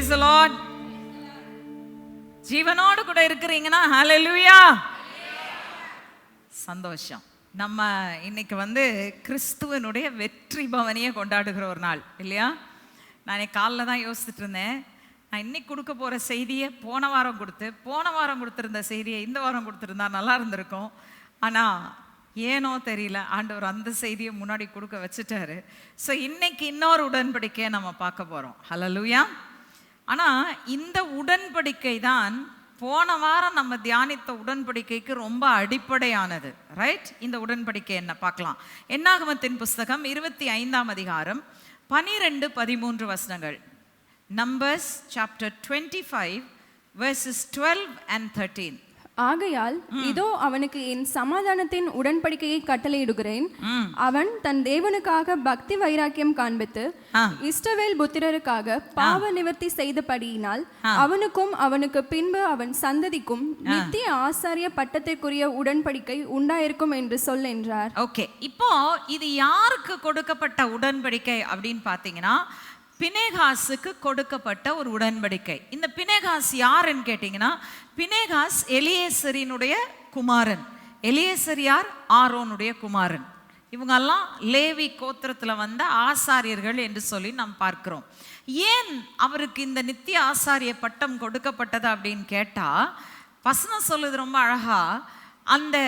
Price Lord ஜீவனோடு கூட இருக்கிறீங்கன்னா ஹalleluya சந்தோஷம். நம்ம இன்னைக்கு வந்து கிறிஸ்துவனுடைய வெற்றி பவனியை கொண்டாடுகிற ஒரு நாள் இல்லையா? நான் காலைல தான் யோசிச்சுட்டு இருந்தேன். நான் இன்னைக்கு கொடுக்க போகிற செய்தியை போன வாரம் கொடுத்து போன வாரம் கொடுத்துருந்த செய்தியை இந்த வாரம் கொடுத்துருந்தா நல்லா இருந்திருக்கும். ஆனால் ஏனோ தெரியல ஆண்டவர் அந்த செய்தியை முன்னாடி கொடுக்க வச்சுட்டாரு. ஸோ இன்னைக்கு இன்னொரு உடன்படிக்கையை நம்ம பார்க்க போகிறோம் ஹலலுயா ஆனால் இந்த உடன்படிக்கை தான் போன வாரம் நம்ம தியானித்த உடன்படிக்கைக்கு ரொம்ப அடிப்படையானது ரைட் இந்த உடன்படிக்கை என்ன? பார்க்கலாம். என்னாகமத்தின் புஸ்தகம் இருபத்தி ஐந்தாம் அதிகாரம் பனிரெண்டு பதிமூன்று வசனங்கள். Numbers chapter twenty five verses twelve and thirteen ஆகையால் இதோ அவனுக்கு என் சமாதானத்தின் உடன்படிக்கையை கட்டளையிடுகிறேன். அவன் தன் தேவனுக்காக பக்தி வைராக்கியம் காண்பித்து. இஸ்ரவேல் புத்திரருக்காக பாவ நிவர்த்தி செய்தபடியினால் அவனுக்கும் அவனுக்கு பின்பு அவன் சந்ததிக்கும் நித்திய ஆசாரிய பட்டத்திற்குரிய உடன்படிக்கை உண்டாயிருக்கும் என்று சொல் என்றார். ஓகே. இப்போ இது யாருக்கு கொடுக்கப்பட்ட உடன்படிக்கை அப்படின்னு பார்த்தீங்கன்னா பினேகாஸுக்கு கொடுக்கப்பட்ட ஒரு உடன்படிக்கை. இந்த பினேகாஸ் யாருன்னு கேட்டிங்கன்னா பினேகாஸ் எலியேசரினுடைய குமாரன். எலியேசர் யார்? ஆரோனுடைய குமாரன். இவங்கெல்லாம் லேவி கோத்திரத்தில் வந்த ஆசாரியர்கள் என்று சொல்லி நாம் பார்க்கிறோம். ஏன் அவருக்கு இந்த நித்திய ஆசாரிய பட்டம் கொடுக்கப்பட்டது அப்படின்னு கேட்டால் வசனம் சொல்லுது ரொம்ப அழகாக அந்த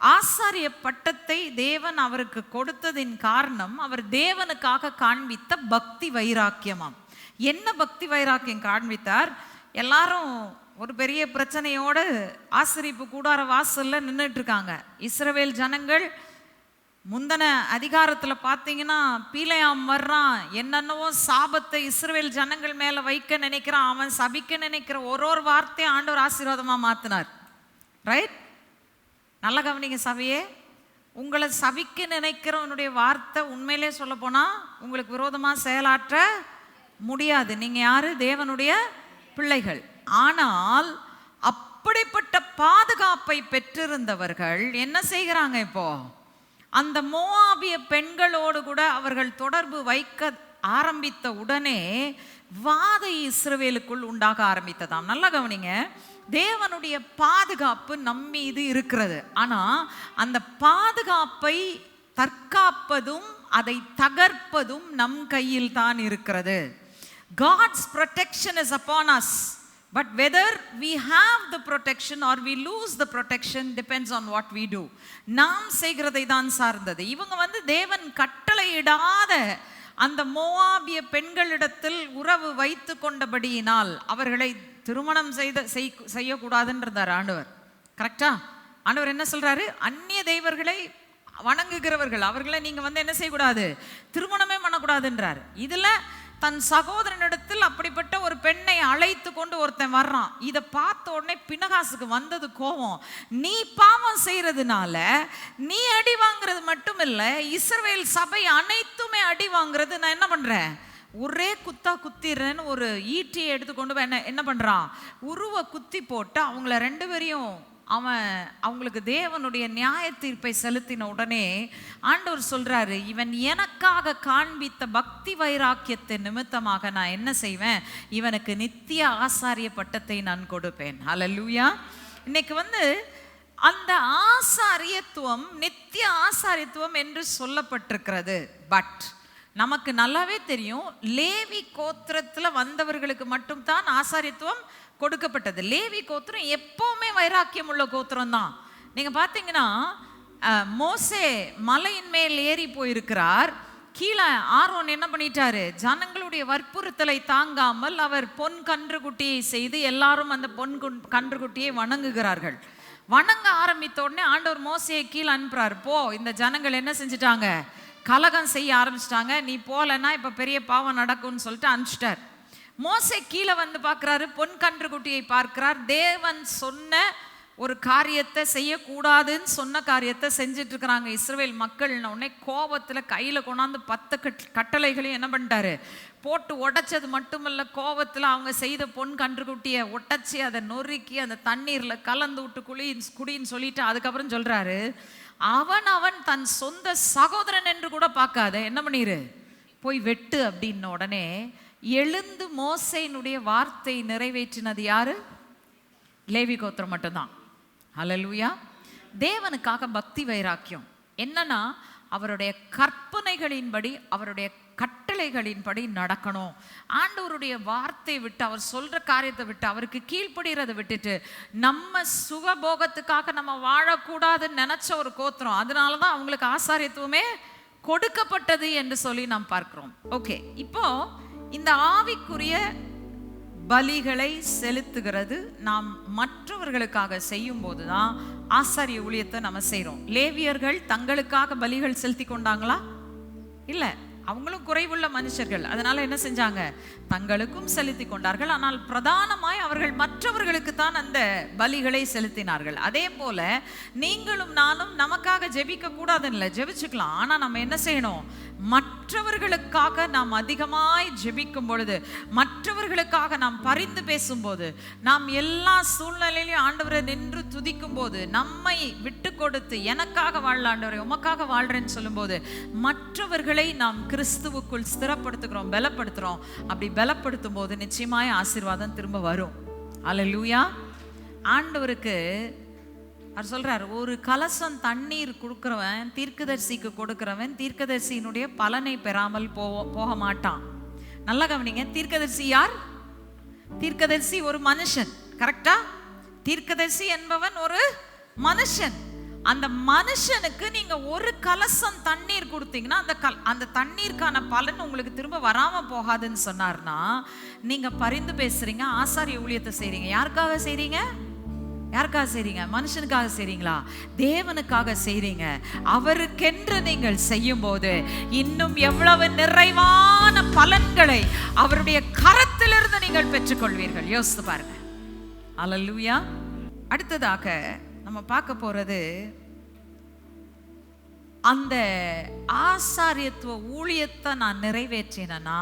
ஆசாரிய பட்டத்தை தேவன் அவருக்கு கொடுத்ததின் காரணம் அவர் தேவனுக்காக காண்பித்த பக்தி வைராக்கியமாம். என்ன பக்தி வைராக்கியம் காண்பித்தார்? எல்லாரும் ஒரு பெரிய பிரச்சனையோடு ஆசிரிப்பு கூடார வாசல்ல நின்றுட்டு இருக்காங்க இஸ்ரவேல் ஜனங்கள் முந்தன அதிகாரத்தில் பார்த்தீங்கன்னா பீலையாம் வர்றான். என்னென்னவோ சாபத்தை இஸ்ரவேல் ஜனங்கள் மேலே வைக்க நினைக்கிறான். அவன் சபிக்க நினைக்கிற ஒரு ஒரு வார்த்தையை ஆண்டவர் ஆசீர்வாதமாக மாற்றினார் ரைட் நல்ல கவனிங்க சபையே உங்களை சபிக்க நினைக்கிறவனுடைய வார்த்தை உண்மையிலே சொல்ல உங்களுக்கு விரோதமாக செயலாற்ற முடியாது. நீங்கள் யாரு? தேவனுடைய பிள்ளைகள். ஆனால் அப்படிப்பட்ட பாதுகாப்பை பெற்றிருந்தவர்கள் என்ன செய்கிறாங்க இப்போ? அந்த மோவாபிய பெண்களோடு கூட அவர்கள் தொடர்பு வைக்க ஆரம்பித்த உடனே வாதை இஸ்ரவேலுக்குள் உண்டாக ஆரம்பித்ததாம். நல்லா கவனிங்க. தேவனுடைய பாதுகாப்பு நம்மீது இருக்கிறது. ஆனால் அந்த பாதுகாப்பை தற்காப்பதும் அதை தகர்ப்பதும் நம் கையில் தான் இருக்கிறது. God's protection is upon us but whether we have the protection or we lose the protection depends on what we do நாம் செய்கிறதை தான் சார்ந்தது. இவங்க வந்து தேவன் கட்டளையிடாத அந்த மோவாபிய பெண்களிடத்தில் உறவு வைத்து கொண்டபடியினால் அவர்களை திருமணம் செய்த செய் செய்யக்கூடாதுன்றார் ஆண்டவர். கரெக்டா ஆண்டவர் என்ன சொல்றாரு? அந்நிய தெய்வர்களை வணங்குகிறவர்கள் அவர்களை நீங்க வந்து என்ன செய்யக்கூடாது? திருமணமே பண்ணக்கூடாதுன்றார். இதுல தன் சகோதரனிடத்தில் அப்படிப்பட்ட ஒரு பெண்ணை அழைத்து கொண்டு ஒருத்தன் வர்றான். இதை பார்த்த உடனே பினகாசுக்கு வந்தது கோபம். நீ பாவம் செய்யறதுனால நீ அடி வாங்குறது மட்டும் இல்லை இஸ்ரவேல் சபை அனைத்துமே அடி வாங்குறது நான் என்ன பண்றேன்? ஒரே குத்தா குத்திடுறேன்னு ஒரு ஈட்டியை எடுத்துக்கொண்டு என்ன என்ன பண்ணுறான் உருவ குத்தி போட்டு அவங்கள ரெண்டு பேரையும் அவன் அவங்களுக்கு தேவனுடைய நியாய தீர்ப்பை செலுத்தின உடனே ஆண்டவர் சொல்றாரு இவன் எனக்காக காண்பித்த பக்தி வைராக்கியத்தை நிமித்தமாக நான் என்ன செய்வேன்? இவனுக்கு நித்திய ஆசாரிய பட்டத்தை நான் கொடுப்பேன். ஹalleluya இன்னைக்கு வந்து அந்த ஆசாரியத்துவம் நித்திய ஆசாரியத்துவம் என்று சொல்லப்பட்டிருக்கிறது. பட் நமக்கு நல்லாவே தெரியும் லேவி கோத்திரத்தில் வந்தவர்களுக்கு மட்டும்தான் ஆசாரியத்துவம் கொடுக்கப்பட்டது. லேவி கோத்திரம் எப்பவுமே வைராக்கியம் உள்ள கோத்திரம் தான் நீங்கள் பார்த்தீங்கன்னா மோசே மலையின் மேல் ஏறி போயிருக்கிறார். கீழே ஆர்வன் என்ன பண்ணிட்டாரு? ஜனங்களுடைய வற்புறுத்தலை தாங்காமல் அவர் பொன் கன்றுக்குட்டியை செய்து எல்லாரும் அந்த பொன் கன்றுக்குட்டியை வணங்குகிறார்கள். வணங்க ஆரம்பித்த உடனே ஆண்டவர் மோசையை கீழே அனுப்புறாரு. போ இந்த ஜனங்கள் என்ன செஞ்சுட்டாங்க? கலகம் செய்ய ஆரம்பிச்சிட்டாங்க. நீ போலன்னா இப்போ பெரிய பாவம் நடக்கும்னு சொல்லிட்டு அனுப்பிச்சிட்டார். மோசை கீழே வந்து பார்க்குறாரு. பொன் கன்றுக்குட்டியை பார்க்கிறார். தேவன் சொன்ன ஒரு காரியத்தை செய்யக்கூடாதுன்னு சொன்ன காரியத்தை செஞ்சுட்டு இருக்கிறாங்க இஸ்ரவேல் மக்கள்ன உடனே கோபத்தில் கையில் கொண்டாந்து பத்து கட் கட்டளைகளையும் என்ன பண்ணிட்டாரு? போட்டு உடைச்சது மட்டுமல்ல கோபத்தில் அவங்க செய்த பொன் கன்றுக்குட்டியை உடைச்சி அதை நொறுக்கி அந்த தண்ணீரில் கலந்து விட்டு குளி குடின்னு சொல்லிட்டு அதுக்கப்புறம் சொல்கிறாரு அவன் அவன் தன் சொந்த சகோதரன் என்று கூட பார்க்காத. என்ன பண்ணிரு? போய் வெட்டு அப்படின்ன உடனே எழுந்து மோசையினுடைய வார்த்தை நிறைவேற்றினது யாரு? லேவி கோத்திரம் மட்டும்தான். அலலுயா தேவனுக்காக பக்தி வைராக்கியம். என்னன்னா அவருடைய கற்பனைகளின்படி அவருடைய கட்டளைகளின்படி நடக்கணும். ஆண்டவருடைய வார்த்தை விட்டு அவர் சொல்ற காரியத்தை விட்டு அவருக்கு கீழ்ப்படுகிறத விட்டுட்டு நம்ம சுகபோகத்துக்காக நம்ம வாழக்கூடாதுன்னு நினைச்ச ஒரு கோத்திரம் அதனால தான் அவங்களுக்கு ஆசாரியத்துவமே கொடுக்கப்பட்டது என்று சொல்லி நாம் பார்க்கிறோம். ஓகே இப்போ இந்த ஆவிக்குரிய பலிகளை செலுத்துகிறது நாம் மற்றவர்களுக்காக செய்யும் போதுதான் ஆசாரிய ஊழியத்தை நம்ம செய்கிறோம் லேவியர்கள் தங்களுக்காக பலிகள் செலுத்தி கொண்டாங்களா? இல்லை. அவங்களும் குறைவுள்ள மனுஷர்கள். அதனால என்ன செஞ்சாங்க? தங்களுக்கும் செலுத்தி கொண்டார்கள். ஆனால் பிரதானமாய் அவர்கள் மற்றவர்களுக்கு தான் அந்த பலிகளை செலுத்தினார்கள். அதே போல நீங்களும் நானும் நமக்காக ஜெபிக்க கூடாதுன்னு இல்லை ஜெபிச்சுக்கலாம். ஆனால் நம்ம என்ன செய்யணும்? மற்றவர்களுக்காக நாம் அதிகமாய் ஜெபிக்கும் பொழுது மற்றவர்களுக்காக நாம் பரிந்து பேசும்போது நாம் எல்லா சூழ்நிலையிலும் ஆண்டவரை நின்று துதிக்கும் போது நம்மை விட்டு கொடுத்து எனக்காக வாழ்ல ஆண்டவரை உமக்காக வாழ்றேன்னு சொல்லும்போது மற்றவர்களை நாம் கிறிஸ்துவுக்குள் ஸ்திரப்படுத்துகிறோம் பலப்படுத்துகிறோம். அப்படி பலப்படுத்தும் போது நிச்சயமாய ஆசீர்வாதம் திரும்ப வரும். அல்லேலூயா ஆண்டவருக்கு அவர் சொல்கிறார் ஒரு கலசம் தண்ணீர் கொடுக்குறவன் தீர்க்கதரிசிக்கு கொடுக்குறவன் தீர்க்கதரிசியினுடைய பலனை பெறாமல் போக போக மாட்டான். நல்லா கவனிங்க தீர்க்கதரிசி யார்? தீர்க்கதரிசி ஒரு மனுஷன் கரெக்டா தீர்க்கதரிசி என்பவன் ஒரு மனுஷன். அந்த மனுஷனுக்கு நீங்க ஒரு கலசம் தண்ணீர் கொடுத்தீங்கன்னா அந்த கல் அந்த தண்ணீருக்கான பலன் உங்களுக்கு திரும்ப வராம போகாதுன்னு சொன்னார்னா நீங்க பரிந்து பேசுறீங்க ஆசாரிய ஊழியத்தை செய்றீங்க. யாருக்காக செய்றீங்க? யாருக்காக செய்றீங்க? மனுஷனுக்காக செய்றீங்களா? தேவனுக்காக செய்றீங்க. அவருக்கென்று நீங்கள் செய்யும் போது இன்னும் எவ்வளவு நிறைவான பலன்களை அவருடைய கரத்திலிருந்து நீங்கள் பெற்றுக்கொள்வீர்கள். யோசித்து பாருங்க. அல்லேலூயா அடுத்ததாக நம்ம பார்க்க போகிறது அந்த ஆசாரியத்துவ ஊழியத்தை நான் நிறைவேற்றினேன்னா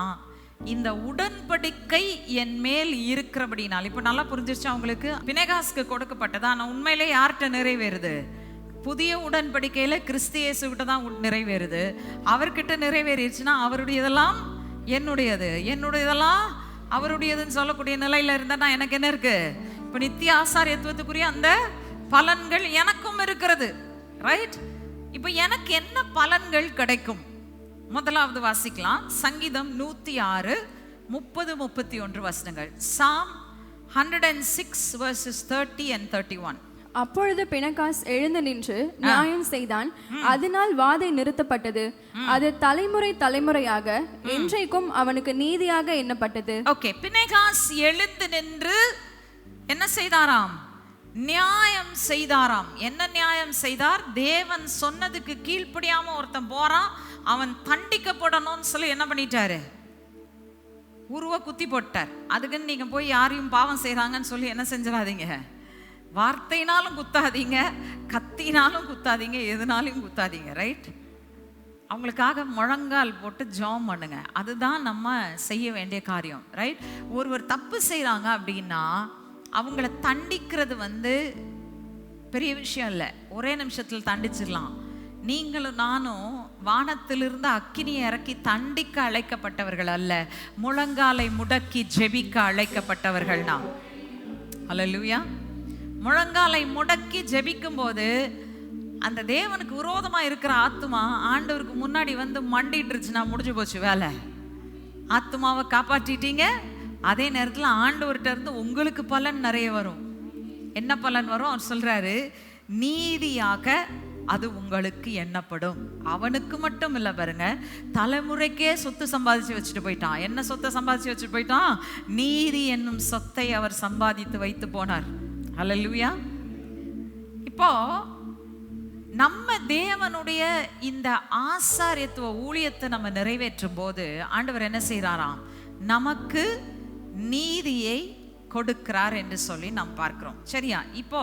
இந்த உடன்படிக்கை என் மேல் இருக்கிறபடினால். இப்போ நல்லா புரிஞ்சிருச்சு அவங்களுக்கு பினகாஸ்க்கு கொடுக்கப்பட்டது. ஆனால் உண்மையிலே யார்கிட்ட நிறைவேறுது? புதிய உடன்படிக்கையில் கிறிஸ்தியேசுகிட்ட தான் நிறைவேறுது. அவர்கிட்ட நிறைவேறிடுச்சுன்னா அவருடையதெல்லாம் என்னுடையது. என்னுடையதெல்லாம் அவருடையதுன்னு சொல்லக்கூடிய நிலையில இருந்தா எனக்கு என்ன இருக்கு? இப்போ நித்திய ஆசாரியத்துவத்துக்குரிய அந்த பலன்கள் எனக்கும் இருக்கிறது ரைட் இப்போ எனக்கு என்ன பலன்கள் கிடைக்கும்? முதலாவது வாசிக்கலாம். சங்கீதம் நூத்தி ஆறு முப்பது முப்பத்தி ஒன்று வசனங்கள். Psalm hundred and six verses thirty and thirty one அப்பொழுது பிணக்காஸ் எழுந்து நின்று நியாயம் செய்தான். அதனால் வாதை நிறுத்தப்பட்டது. அது தலைமுறை தலைமுறையாக என்றைக்கும் அவனுக்கு நீதியாக எண்ணப்பட்டது. ஓகே பினேகாஸ் எழுந்து நின்று என்ன செய்தாராம்? நியாயம் செய்தாராம். என்ன நியாயம் செய்தார்? தேவன் சொன்னதுக்கு கீழ்ப்படியாம ஒருத்தன் போறான். அவன் தண்டிக்கப்படணும்னு சொல்லி என்ன பண்ணிட்டாரு? உருவ குத்தி போட்டார். அதுக்குன்னு நீங்க போய் யாரையும் பாவம் செய்யறாங்கன்னு சொல்லி என்ன செஞ்சிடாதீங்க. வார்த்தையினாலும் குத்தாதீங்க கத்தினாலும் குத்தாதீங்க எதுனாலையும் குத்தாதீங்க ரைட் அவங்களுக்காக முழங்கால் போட்டு ஜாம் பண்ணுங்க. அதுதான் நம்ம செய்ய வேண்டிய காரியம் ரைட் ஒருவர் தப்பு செய்கிறாங்க அப்படின்னா அவங்கள தண்டிக்கிறது வந்து பெரிய விஷயம் இல்லை. ஒரே நிமிஷத்தில் தண்டிச்சிடலாம். நீங்களும் நானும் வானத்திலிருந்து அக்கினியை இறக்கி தண்டிக்க அழைக்கப்பட்டவர்கள் அல்ல. முழங்காலை முடக்கி ஜெபிக்க அழைக்கப்பட்டவர்கள் நாம். அல்லேலூயா முழங்காலை முடக்கி ஜெபிக்கும் போது அந்த தேவனுக்கு விரோதமாக இருக்கிற ஆத்துமா ஆண்டவருக்கு முன்னாடி வந்து மண்டிட்டுருச்சுன்னா முடிஞ்சு போச்சு வேலை. ஆத்துமாவை காப்பாற்றிட்டீங்க அதே நேரத்தில் ஆண்டவர்கிட்ட இருந்து உங்களுக்கு பலன் நிறைய வரும். என்ன பலன் வரும்? அவர் சொல்றாரு நீதியாக அது உங்களுக்கு எண்ணப்படும். அவனுக்கு மட்டும் இல்லை பாருங்க தலைமுறைக்கே சொத்து சம்பாதிச்சு வச்சுட்டு போயிட்டான். என்ன சொத்தை சம்பாதிச்சு வச்சுட்டு போயிட்டான்? நீதி என்னும் சொத்தை அவர் சம்பாதித்து வைத்து போனார். அல்லேலூயா இப்போ நம்ம தேவனுடைய இந்த ஆசாரியத்துவ ஊழியத்தை நம்ம நிறைவேற்றும் போது ஆண்டவர் என்ன செய்கிறாராம் நமக்கு நீதியை கொடுக்கிறார் என்று சொல்லி நாம் பார்க்கிறோம். சரியா? இப்போ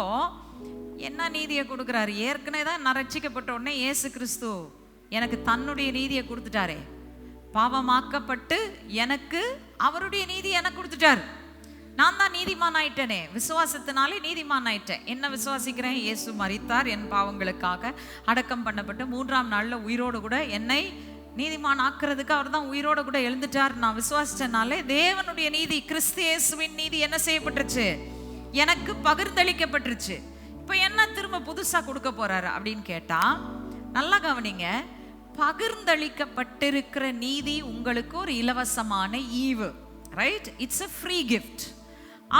என்ன நீதியை கொடுக்கிறாரு? ஏற்கனவே தான் நான் ரட்சிக்கப்பட்ட உடனே இயேசு கிறிஸ்து எனக்கு தன்னுடைய நீதியை கொடுத்துட்டாரே. பாவமாக்கப்பட்டு எனக்கு அவருடைய நீதி எனக்கு கொடுத்துட்டாரு. நான் தான் நீதிமான் ஆயிட்டேனே. விசுவாசத்தினாலே நீதிமான் ஆயிட்டேன். என்ன விசுவாசிக்கிறேன்? இயேசு மறித்தார் என் பாவங்களுக்காக அடக்கம் பண்ணப்பட்டு மூன்றாம் நாளில் உயிரோடு கூட என்னை நீதிமான் ஆக்குறதுக்கு அவர் தான் உயிரோட கூட எழுந்துட்டார். நான் விசுவாசிச்சனாலே தேவனுடைய நீதி கிறிஸ்து இயேசுவின் நீதி என்ன செய்யப்பட்டுருச்சு? எனக்கு பகிர்ந்தளிக்கப்பட்டுருச்சு. இப்போ என்ன திரும்ப புதுசாக கொடுக்க போறாரு அப்படின்னு கேட்டா நல்லா கவனிங்க. பகிர்ந்தளிக்கப்பட்டிருக்கிற நீதி உங்களுக்கு ஒரு இலவசமான ஈவு. Right it's a free gift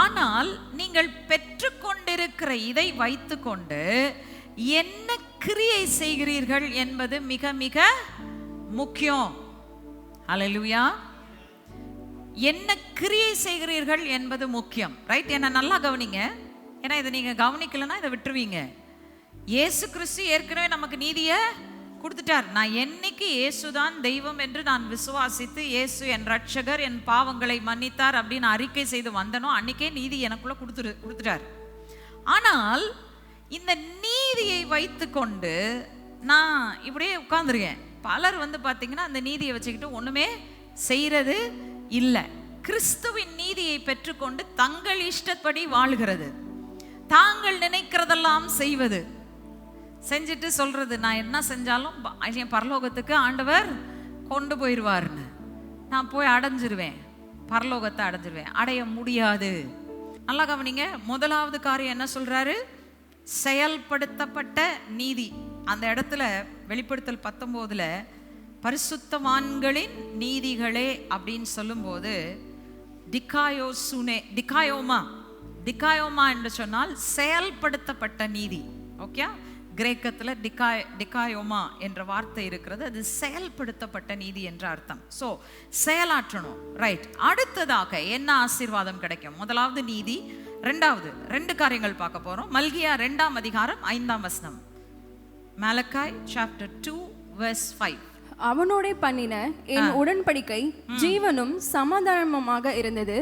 ஆனால் நீங்கள் பெற்றுக்கொண்டிருக்கிற இதை வைத்துக்கொண்டு என்ன கிரியை செய்கிறீர்கள் என்பது மிக மிக முக்கியம். ஹalleluya என்ன கிரியை செய்கிறீர்கள் என்பது முக்கியம். ரைட் என்ன நல்லா கவனிங்க. ஏன்னா இதை நீங்கள் கவனிக்கலைன்னா இதை விட்டுருவீங்க. இயேசு கிறிஸ்து ஏற்கனவே நமக்கு நீதியை கொடுத்துட்டார். நான் என்னைக்கு இயேசுதான் தெய்வம் என்று நான் விசுவாசித்து இயேசு என் ரட்சகர் என் பாவங்களை மன்னித்தார் அப்படின்னு அறிக்கை செய்து வந்தனோ அன்னைக்கே நீதி எனக்குள்ள கொடுத்துரு கொடுத்துட்டார். ஆனால் இந்த நீதியை வைத்துக்கொண்டு நான் இப்படியே உட்காந்துருக்கேன் பலர் வந்து பார்த்தீங்கன்னா அந்த நீதியை வச்சுக்கிட்டு ஒன்றுமே செய்கிறது இல்லை. கிறிஸ்துவின் நீதியை பெற்றுக்கொண்டு தங்கள் இஷ்டப்படி வாழ்கிறது. தாங்கள் நினைக்கிறதெல்லாம் செய்வது. செஞ்சுட்டு சொல்றது நான் என்ன செஞ்சாலும் என் பரலோகத்துக்கு ஆண்டவர் கொண்டு போயிடுவார்னு நான் போய் அடைஞ்சிருவேன். பரலோகத்தை அடைஞ்சிருவேன். அடைய முடியாது. நல்லா கவனிங்க முதலாவது காரியம் என்ன சொல்றாரு? செயல்படுத்தப்பட்ட நீதி. அந்த இடத்துல வெளிப்படுத்தல் பத்தொம்போதில் பரிசுத்தவான்களின் நீதிகளே அப்படின்னு சொல்லும்போது டிகாயோ சுனே டிகாயோமா டிகாயோமா என்று சொன்னால் செயல்படுத்தப்பட்ட நீதி. ஓகே கிரேக்கத்தில் டிகாய் டிகாயோமா என்ற வார்த்தை இருக்கிறது. அது செயல்படுத்தப்பட்ட நீதி என்ற அர்த்தம். ஸோ செயலாற்றணும். ரைட். அடுத்ததாக என்ன ஆசீர்வாதம் கிடைக்கும்? முதலாவது நீதி ரெண்டாவது ரெண்டு காரியங்கள் பார்க்க போகிறோம் மல்கியா ரெண்டாம் அதிகாரம் ஐந்தாம் வசனம். Malachi chapter two verse five அவனோடே பண்ணின என் உடன்படிக்கை ஜீவனும் சமாதானமுமாக இருந்தது.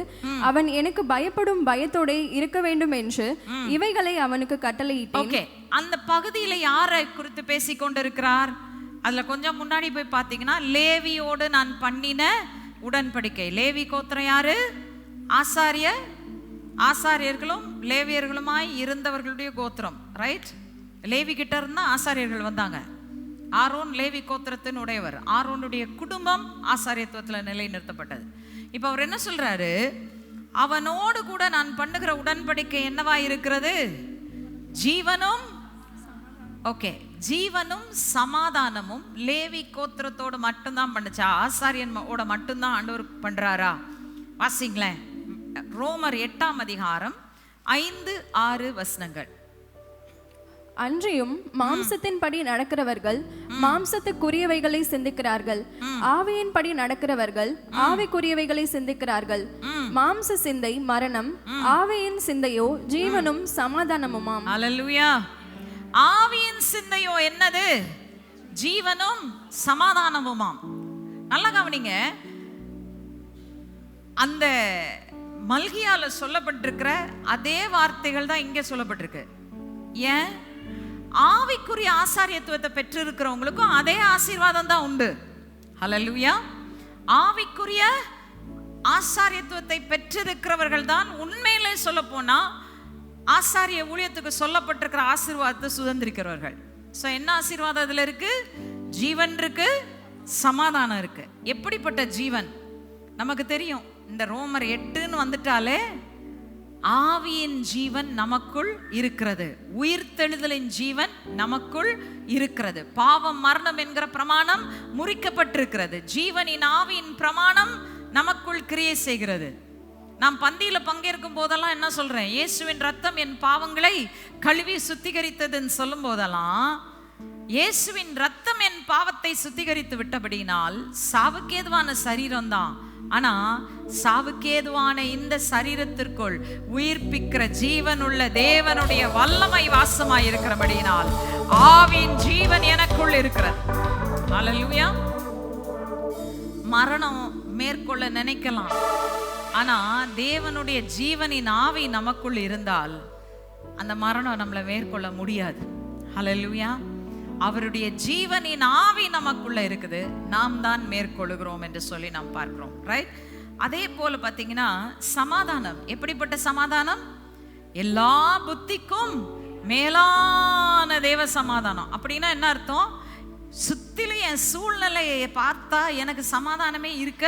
அவன் எனக்கு பயப்படும் பயத்தோடே இருக்க வேண்டும் என்று இவைகளை அவனுக்கு கட்டளையிட்டேன். ஓகே அந்த பகுதியில யாரை குறித்து பேசி கொண்டிருக்கிறார்? அதுல கொஞ்சம் முன்னாடி போய் பார்த்தீங்கன்னா லேவியோடு நான் பண்ணின உடன்படிக்கை. லேவி கோத்திரம் யாரு? ஆசாரிய. ஆசாரியர்களும் லேவியர்களுமாய் இருந்தவர்களுடைய கோத்திரம். ரைட் லேவி கிட்ட இருந்தா ஆசாரியர்கள் வந்தாங்க. ஆரோன் லேவி கோத்திரத்தின் உடையவர். ஆரோனுடைய குடும்பம் ஆசாரியத்துவத்தில் நிலைநிறுத்தப்பட்டது. இப்போ அவர் என்ன சொல்றாரு? அவனோடு கூட நான் பண்ணுகிற உடன்படிக்கை என்னவா இருக்கிறது? ஜீவனும் ஓகே ஜீவனும் சமாதானமும் லேவி கோத்திரத்தோடு மட்டும்தான் பண்ணுச்சா? ஆசாரியன் ஓட மட்டும்தான் ஆண்டவர் பண்றாரா? வாசிங்களேன். ரோமர் எட்டாம் அதிகாரம் ஐந்து ஆறு வசனங்கள். அன்றியும் மாம்சத்தின்படி நடக்கிறவர்கள் மாம்சத்துக்குரியவைகளை சிந்திக்கிறார்கள். ஆவியின்படி நடக்கிறவர்கள் ஆவிக்குரியவைகளை சிந்திக்கிறார்கள். மாம்ச சிந்தை மரணம் ஆவியின் சிந்தையோ ஜீவனும் சமாதானமுமாம். அல்லேலூயா ஆவியின் சிந்தையோ என்னது? ஜீவனும் சமாதானமுமாம். நல்லா கவனிங்க. அந்த மல்கியால சொல்லப்பட்டிருக்கிற அதே வார்த்தைகள் தான் இங்க சொல்லப்பட்டிருக்கு. ஏன்? ஆவிக்குரிய ஆசாரியத்துவத்தை பெற்றிருக்கிறவங்களுக்கும் அதே ஆசீர்வாதம் தான் உண்டு. ஹalleluya ஆவிக்குரிய ஆசாரியத்துவத்தை பெற்றிருக்கிறவர்கள் தான் உண்மையிலே சொல்ல போனா ஆசாரிய ஊழியத்துக்கு சொல்லப்பட்டிருக்கிற ஆசீர்வாதத்தை சுதந்திரிக்கிறவர்கள். ஸோ என்ன ஆசீர்வாதம் அதில் இருக்கு? ஜீவன் இருக்கு சமாதானம் இருக்கு. எப்படிப்பட்ட ஜீவன்? நமக்கு தெரியும் இந்த ரோமர் எட்டுன்னு வந்துட்டாலே ஆவியின் ஜீவன் நமக்குள் இருக்கிறது. உயிர்த்தெழுதலின் ஜீவன் நமக்குள் இருக்கிறது. பாவம் மரணம் என்கிற பிரமாணம் முறிக்கப்பட்டிருக்கிறது. ஜீவனின் ஆவியின் பிரமாணம் நமக்குள் கிரியை செய்கிறது. நாம் பந்தியில பங்கேற்கும் போதெல்லாம் என்ன சொல்றேன்? இயேசுவின் ரத்தம் என் பாவங்களை கழுவி சுத்திகரித்ததுன்னு சொல்லும் போதெல்லாம் இயேசுவின் ரத்தம் என் பாவத்தை சுத்திகரித்து விட்டபடினால் சாவுக்கேதுவான சரீரம்தான். ஆனால் ஆனா சாவுக்கேதுவான இந்த சரீரத்திற்குள் உயிர்ப்பிக்கிற ஜீவனுள்ள தேவனுடைய வல்லமை வாசமாய் இருக்கிறபடியினால் ஆவின் ஜீவன் எனக்குள் இருக்கிறது. ஹalleluya மரணம் மேற்கொள்ள நினைக்கலாம். ஆனா தேவனுடைய ஜீவனின் ஆவி நமக்குள் இருந்தால் அந்த மரணம் நம்மளை மேற்கொள்ள முடியாது. ஹலலுயா அவருடைய ஜீவனின் ஆவி நமக்குள்ள இருக்குது. நாம் தான் மேற்கொள்கிறோம் என்று சொல்லி நாம் பார்க்கிறோம். ரைட் அதே போல பார்த்தீங்கன்னா சமாதானம். எப்படிப்பட்ட சமாதானம்? எல்லா புத்திக்கும் மேலான தேவ சமாதானம். அப்படின்னா என்ன அர்த்தம்? சுத்திலும் என் சூழ்நிலையை பார்த்தா எனக்கு சமாதானமே இருக்க.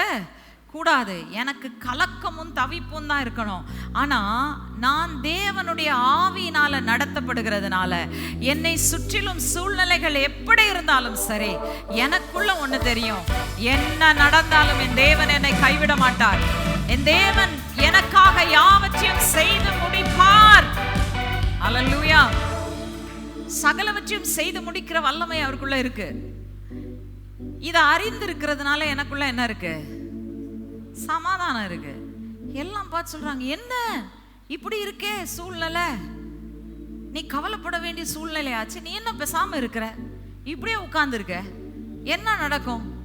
கூடாது. எனக்கு கலக்கமும் தவிப்பும் தான் இருக்கணும். ஆனால் நான் தேவனுடைய ஆவியினால் நடத்தப்படுகிறதுனால என்னை சுற்றிலும் சூழ்நிலைகள் எப்படி இருந்தாலும் சரி எனக்குள்ள ஒன்று தெரியும். என்ன நடந்தாலும் என் தேவன் என்னை கைவிட மாட்டார். என் தேவன் எனக்காக யாவற்றையும் செய்து முடிப்பார். அலல்லூயா சகலவற்றையும் செய்து முடிக்கிற வல்லமை அவருக்குள்ள இருக்கு. இதை அறிந்திருக்கிறதுனால எனக்குள்ள என்ன இருக்கு? சமாதானம் இருக்கு. எல்லாம் பார்த்து சொல்றாங்க என்ன? இப்படி இருக்கே சூழ்நிலை. நீ கவலைப்பட வேண்டிய சூழ்நிலையாச்சு. நீ என்ன பேசாம இருக்கிற? இப்படியே உட்கார்ந்துருக்க. என்ன நடக்கும்?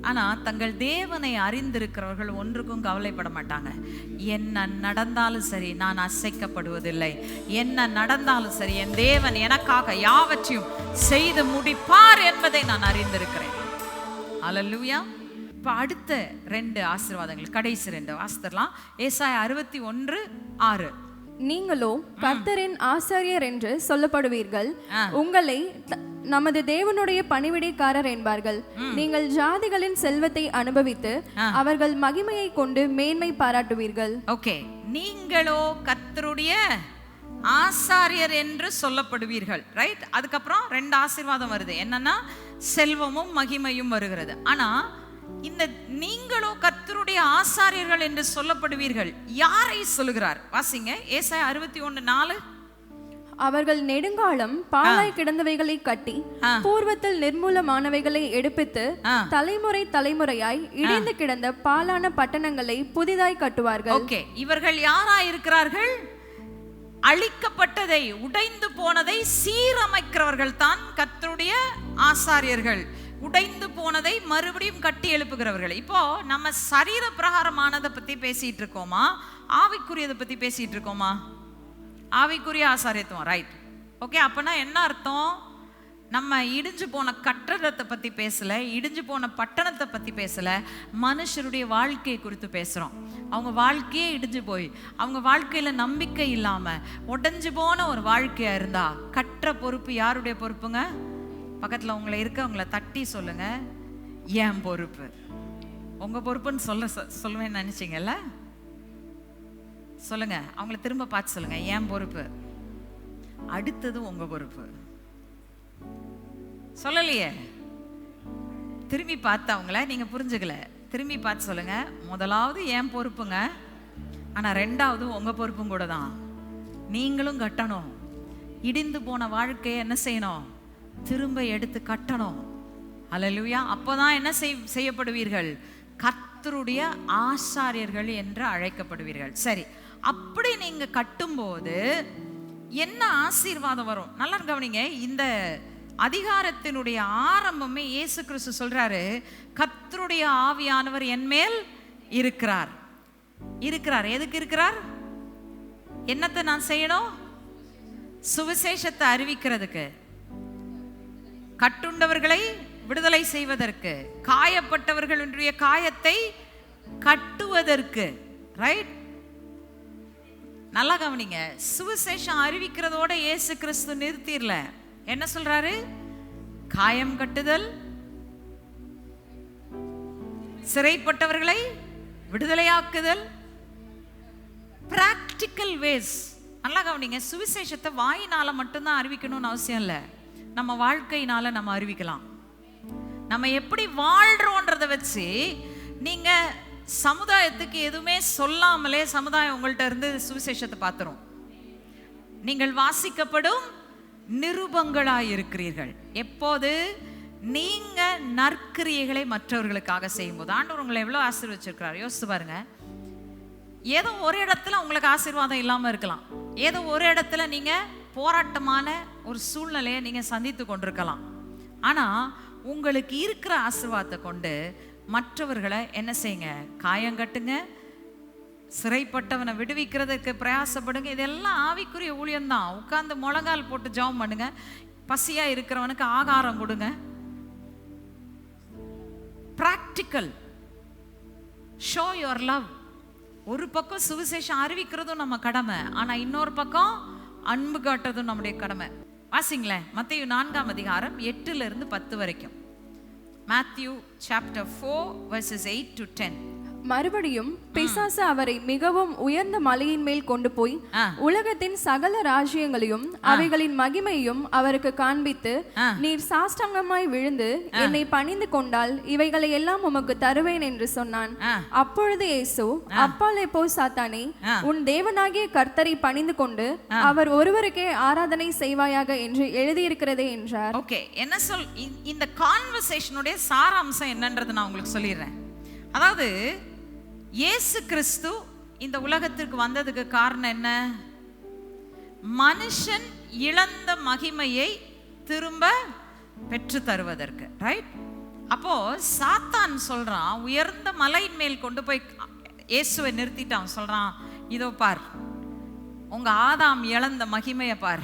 ஆனால் தங்கள் தேவனை அறிந்திருக்கிறவர்கள் ஒன்றுக்கும் கவலைப்பட மாட்டாங்க. என்ன நடந்தாலும் சரி நான் அசைக்கப்படுவதில்லை. என்ன நடந்தாலும் சரி என் தேவன் எனக்காக யாவற்றையும் செய்து முடிப்பார் என்பதை நான் அறிந்திருக்கிறேன். அலல்லூயா இப்ப அடுத்த ரெண்டு ஆசீர்வாதங்கள் கடைசி ரெண்டு வாசித்தரலாம். ஏசாய அறுபத்தி ஒன்று ஆறு. நீங்களோ கர்த்தரின் ஆசாரியர் என்று சொல்லப்படுவீர்கள். உங்களை நமது தேவனுடைய பணிவிடைக்காரர் என்பார்கள். நீங்கள் ஜாதிகளின் செல்வத்தை அனுபவித்து அவர்கள் மகிமையை கொண்டு மேன்மை பாராட்டுவீர்கள். ஓகே. நீங்களோ கர்த்தருடைய ஆசாரியர் என்று சொல்லப்படுவீர்கள். ரைட்? அதுக்கப்புறம் ரெண்டு ஆசீர்வாதம் வருது. என்னன்னா செல்வமும் மகிமையும் வருகிறது. ஆனா இந்த நீங்களோ கர்த்தருடைய ஆசாரியர்கள் என்று சொல்லப்படுவீர்கள். யாரை சொல்லுகிறார்? வாசிங்க. ஏசாயா அறுபத்தி ஒன்று நாலு. அவர்கள் நெடுங்காலம் பாழாய் கிடந்தவைகளை கட்டி. பூர்வத்தில் நிர்மூலமானவைகளை எடுப்பித்து. தலைமுறை தலைமுறையாய் இடிந்து கிடந்த பாலான பட்டணங்களை புதிதாய் கட்டுவார்கள். ஓகே. இவர்கள் யாரா இருக்கிறார்கள் அழிக்கப்பட்டதை உடைந்து போனதை சீரமைக்கிறவர்கள் தான் கர்த்தருடைய ஆசாரியர்கள். உடைந்து போனதை மறுபடியும் கட்டி எழுப்புகிறவர்கள். இப்போ நம்ம சரீர பிரகாரமானதை பத்தி பேசிட்டு இருக்கோமா ஆவிக்குரியதை பத்தி பேசிட்டு இருக்கோமா ஆவிக்குரிய ஆசாரியத்துவம் ரைட் ஓகே அப்பனா என்ன அர்த்தம்? நம்ம இடிஞ்சு போன கட்டடத்தை பற்றி பேசலை இடிஞ்சு போன பட்டணத்தை பற்றி பேசலை மனுஷருடைய வாழ்க்கையை குறித்து பேசுகிறோம் அவங்க வாழ்க்கையே இடிஞ்சு போய் அவங்க வாழ்க்கையில் நம்பிக்கை இல்லாமல் உடஞ்சு போன ஒரு வாழ்க்கையாக இருந்தால் கட்டுற பொறுப்பு யாருடைய பொறுப்புங்க? பக்கத்தில் உங்களை இருக்கவங்கள தட்டி சொல்லுங்க. ஏன் பொறுப்பு. உங்க பொறுப்புன்னு சொல்ல சொல்லுவேன்னு நினைச்சீங்கல்ல? சொல்லுங்க. அவங்கள திரும்ப பார்த்து சொல்லுங்க. ஏன் பொறுப்பு. அடுத்தது உங்க பொறுப்பு. சொல்லலையே? திரும்பி பார்த்து அவங்கள நீங்க புரிஞ்சுக்கல. திரும்பி பார்த்து சொல்லுங்க. முதலாவது ஏன் பொறுப்புங்க. ஆனா ரெண்டாவது உங்க பொறுப்பும் கூட தான் நீங்களும் கட்டணும். இடிந்து போன வாழ்க்கையை என்ன செய்யணும்? திரும்ப எடுத்து கட்டணும். அலலுயா அப்போதான் என்ன செய் செய்யப்படுவீர்கள்? கர்த்தருடைய ஆசாரியர்கள் என்று அழைக்கப்படுவீர்கள். சரி அப்படி நீங்க கட்டும்போது என்ன ஆசீர்வாதம் வரும்? நல்லா கவனிங்க. இந்த அதிகாரத்தினுடைய ஆரம்பமே இயேசு கிறிஸ்து சொல்றாரு கர்த்தருடைய ஆவியானவர் என் மேல் இருக்கிறார். இருக்கிறார். எதுக்கு இருக்கிறார்? என்னத்தை நான் செய்யணும்? சுவிசேஷத்தை அறிவிக்கிறதுக்கு. கட்டுண்டவர்களை விடுதலை செய்வதற்கு காயப்பட்டவர்களுடைய காயத்தை கட்டுவதற்கு ரைட் நல்லா கவனிங்க. சுவிசேஷம் அறிவிக்கிறதோட இயேசு கிறிஸ்து நிறுத்திடல. என்ன சொல்றாரு? காயம் கட்டுதல் சிறைப்பட்டவர்களை விடுதலையாக்குதல் பிராக்டிக்கல் வேஸ் நல்லா கவனிங்க. சுவிசேஷத்தை வாயினால மட்டும்தான் அறிவிக்கணும்னு அவசியம் இல்லை. நம்ம வாழ்க்கையினால நம்ம அறிவிக்கலாம். நம்ம எப்படி வாழ்றோன்றதை வச்சு நீங்க சமுதாயத்துக்கு எதுவுமே சொல்லாமலே சமுதாயம் உங்கள்ட்ட இருந்து சுவிசேஷத்தை பார்த்துரும். நீங்கள் வாசிக்கப்படும் நிருபங்களாய் இருக்கிறீர்கள். எப்போது? நீங்க நற்கிரியைகளை மற்றவர்களுக்காக செய்யும்போது. ஆண்டவர் உங்களை எவ்வளவு ஆசீர்வச்சிருக்கிறார். யோசிச்சு பாருங்க. ஏதோ ஒரு இடத்துல உங்களுக்கு ஆசீர்வாதம் இல்லாம இருக்கலாம். ஏதோ ஒரு இடத்துல நீங்க போராட்டமான ஒரு சூழ்நிலையை நீங்கள் சந்தித்து கொண்டிருக்கலாம். ஆனால் உங்களுக்கு இருக்கிற ஆசிர்வாதத்தை கொண்டு மற்றவர்களை என்ன செய்யுங்க? காயங்கட்டுங்க சிறைப்பட்டவனை விடுவிக்கிறதுக்கு பிரயாசப்படுங்க. இதெல்லாம் ஆவிக்குரிய ஊழியம்தான். உட்காந்து முழங்கால் போட்டு ஜெபம் பண்ணுங்க. பசியாக இருக்கிறவனுக்கு ஆகாரம் கொடுங்க. ப்ராக்டிக்கல் ஷோ யுவர் லவ் ஒரு பக்கம் சுவிசேஷம் அறிவிக்கிறதும் நம்ம கடமை. ஆனால் இன்னொரு பக்கம் அன்பு காட்டுறதும் நம்முடைய கடமை. வாசிங்களேன் மத்திய நான்காம் அதிகாரம் எட்டுல இருந்து பத்து வரைக்கும். Matthew chapter four verses eight to ten மறுபடியும் பிசாசு அவரை மிகவும் உயர்ந்த மலையின் மேல் கொண்டு போய். உலகத்தின் சகல ராஜ்யங்களையும் அவைகளின் மகிமையும் அவருக்கு காண்பித்து. நீர் சாஷ்டாங்கமாய் விழுந்து என்னை பணிந்து கொண்டால் இவைகளை எல்லாம் உமக்கு தருவேன் என்று சொன்னான். அப்பொழுது இயேசு அப்பாலே போ சாத்தானே. உன் தேவனாகிய கர்த்தரை பணிந்து கொண்டு அவர் ஒருவருக்கே ஆராதனை செய்வாயாக என்று எழுதியிருக்கிறதே என்றார் ஓகே என்ன சொல் இந்த கான்வர்சேஷனுடைய சாராம்சம் என்னன்றது நான் உங்களுக்கு சொல்லிடுறேன் அதாவது இயேசு கிறிஸ்து இந்த உலகத்திற்கு வந்ததுக்கு காரணம் என்ன? மனுஷன் இழந்த மகிமையை திரும்ப பெற்று தருவதற்கு ரைட் அப்போ சாத்தான் சொல்றான் உயர்ந்த மலையின் மேல் கொண்டு போய் இயேசுவை நிறுத்திட்டான் சொல்றான் இதோ பார் உங்க ஆதாம் இழந்த மகிமையை பார்.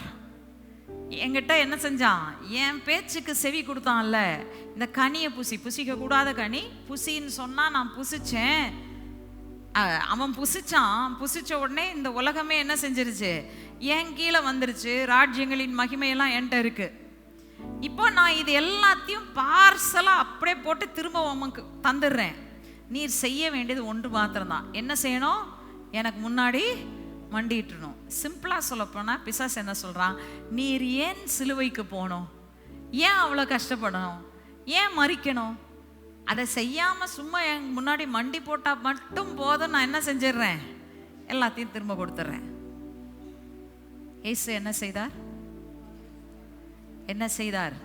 என்கிட்ட என்ன செஞ்சான்? என் பேச்சுக்கு செவி கொடுத்தான்ல இந்த கனியை புசி புசிக்க கூடாத கனி புசின்னு சொன்னா நான் புசிச்சேன் அவன் புசிச்சான். புசிச்ச உடனே இந்த உலகமே என்ன செஞ்சிருச்சு? என் கீழே வந்துருச்சு? ராஜ்யங்களின் மகிமையெல்லாம் என்கிட்ட இருக்கு. இப்போ நான் இது எல்லாத்தையும் பார்சலாக அப்படியே போட்டு திரும்ப உமக்கு தந்துடுறேன். நீர் செய்ய வேண்டியது ஒன்று மாத்திரம்தான். என்ன செய்யணும்? எனக்கு முன்னாடி மண்டிட்டுணும் சிம்பிளாக சொல்லப்போனால் பிசாஸ் என்ன சொல்கிறான் நீர் ஏன் சிலுவைக்கு போகணும்? ஏன் அவ்வளோ கஷ்டப்படணும்? ஏன் மறிக்கணும்? அதை செய்யாமல் சும்மா என் முன்னாடி மண்டி போட்டால் மட்டும் போதும் நான் என்ன செஞ்சிடுறேன்? எல்லாத்தையும் திரும்ப கொடுத்துட்றேன். ஏசு என்ன செய்தார்? என்ன செய்தார்?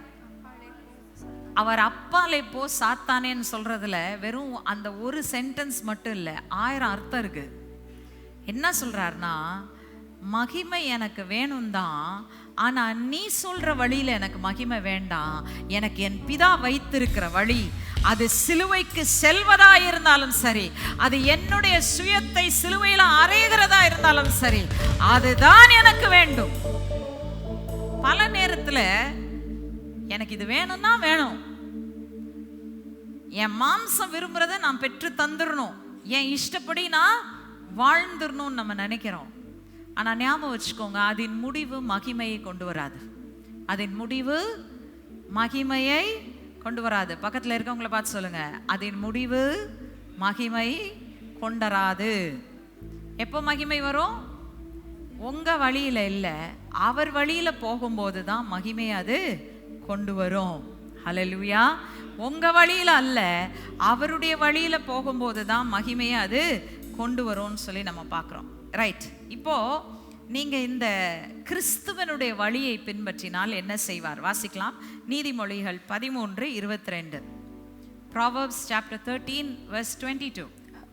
அவர் அப்பாலே போ சாத்தானேன்னு சொல்றதுல வெறும் அந்த ஒரு சென்டென்ஸ் மட்டும் இல்லை ஆயிரம் அர்த்தம் இருக்கு. என்ன சொல்றாருன்னா மகிமை எனக்கு வேணும் தான் ஆனா நீ சொல்ற வழியில எனக்கு மகிமை வேண்டாம். எனக்கு என் பிதா வைத்திருக்கிற வழி அது சிலுவைக்கு செல்வதா இருந்தாலும் சரி அது என்னுடைய சுயத்தை சிலுவையில அறைகிறதா இருந்தாலும் சரி அதுதான் எனக்கு வேண்டும். பல நேரத்துல எனக்கு இது வேணும்னா வேணும். என் மாம்சம் விரும்புறத நான் பெற்று தந்துடணும் என் இஷ்டப்படி நான் வாழ்ந்துடணும்னு நம்ம நினைக்கிறோம். ஆனா ஞாபகம் வச்சுக்கோங்க அதன் முடிவு மகிமையை கொண்டு வராது. அதன் முடிவு மகிமையை கொண்டு வராது. பக்கத்தில் இருக்கவங்கள பார்த்து சொல்லுங்க. அதன் முடிவு மகிமை கொண்டராது. எப்போ மகிமை வரும்? உங்கள் வழியில் இல்லை. அவர் வழியில் போகும்போது தான் மகிமை அது கொண்டு வரும். ஹலலுயா உங்கள் வழியில் அல்ல. அவருடைய வழியில் போகும்போது தான் மகிமையை அது கொண்டு வரும்னு சொல்லி நம்ம பார்க்குறோம். ரைட் இப்போது நீங்க இந்த கிறிஸ்துவனுடைய வழியை பின்பற்றினால் என்ன செய்வார்? வாசிக்கலாம். நீதிமொழிகள் பதிமூன்று இருபத்தி ரெண்டு Proverbs chapter thirteen verse twenty two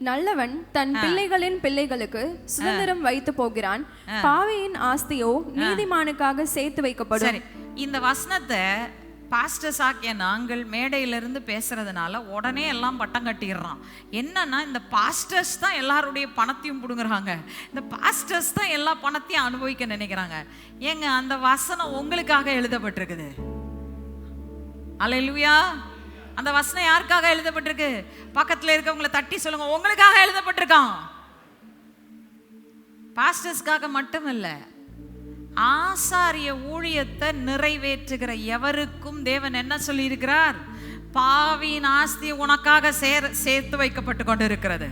நல்லவன் தன் பிள்ளைகளின் பிள்ளைகளுக்கு சுதந்திரம் வைத்து போகிறான். பாவியின் ஆஸ்தியோ நீதிமானுக்காக சேர்த்து வைக்கப்படும். இந்த வசனத்தை பாஸ்டர்ஸ் ஆகிய நாங்கள் மேடையிலிருந்து பேசுறதுனால உடனே எல்லாம் பட்டம் கட்டிடுறான். என்னன்னா இந்த பாஸ்டர்ஸ் தான் எல்லாருடைய பணத்தையும் பிடுங்குறாங்க. இந்த பாஸ்டர்ஸ் தான் எல்லா பணத்தையும் அனுபவிக்க நினைக்கிறாங்க. ஏங்க அந்த வசனம் உங்களுக்காக எழுதப்பட்டிருக்குது. அல்லேலூயா அந்த வசனம் யாருக்காக எழுதப்பட்டிருக்கு? பக்கத்துல இருக்கவங்களை தட்டி சொல்லுங்க உங்களுக்காக எழுதப்பட்டிருக்கான். பாஸ்டர்ஸ்க்காக மட்டும் இல்லை ஆசாரிய ஊழியத்தை நிறைவேற்றுகிற எவருக்கும் தேவன் என்ன சொல்லியிருக்கிறார்? பாவியின் ஆஸ்தி உனக்காக சேர சேர்த்து வைக்கப்பட்டு கொண்டு இருக்கிறது